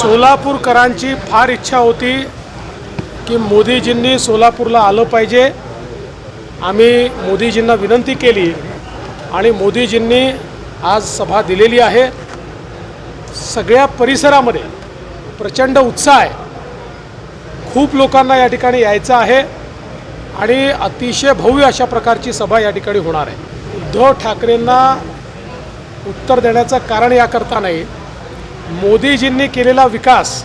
सोलापूरकरांची फार इच्छा होती की मोदीजींनी सोलापूरला आलं पाहिजे. आम्ही मोदीजींना विनंती केली आणि मोदीजींनी आज सभा दिलेली आहे. सगळ्या परिसरामध्ये प्रचंड उत्साह आहे. खूप लोकांना या ठिकाणी यायचं आहे आणि अतिशय भव्य अशा प्रकारची सभा या ठिकाणी होणार आहे. उद्धव ठाकरेंना उत्तर देण्याचं कारण याकरता नाही. मोदीजींनी केलेला विकास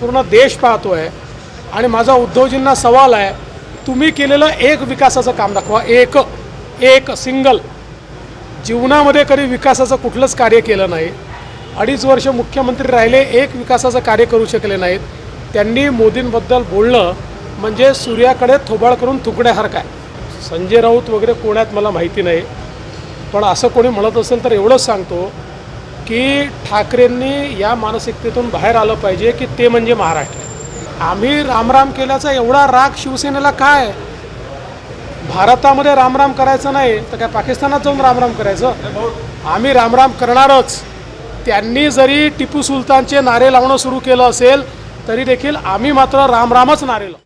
पूर्ण देश पाहतो आहे आणि माझा उद्धवजींना सवाल आहे तुम्ही केलेलं एक विकासाचं काम दाखवा. एक एक सिंगल. जीवनामध्ये कधी विकासाचं कुठलंच कार्य केलं नाही. अडीच वर्ष मुख्यमंत्री राहिले एक विकासाचं कार्य करू शकले नाहीत. त्यांनी मोदींबद्दल बोलणं म्हणजे सूर्याकडे थोबाळ करून थुकण्यासारखं आहे. संजय राऊत वगैरे कोण्यात मला माहिती नाही. पण असं कोणी म्हणत असेल तर एवढंच सांगतो की ठाकरेंनी या मानसिकतेतून बाहेर आलं पाहिजे की ते म्हणजे महाराष्ट्र. आम्ही रामराम केल्याचा एवढा राग शिवसेनेला काय? भारतामध्ये रामराम करायचं नाही तर काय पाकिस्तानात जाऊन रामराम करायचं? आम्ही रामराम करणारच. त्यांनी जरी टिपू सुलतानचे नारे लावणं सुरू केलं असेल तरी देखील आम्ही मात्र रामरामच नारे लावू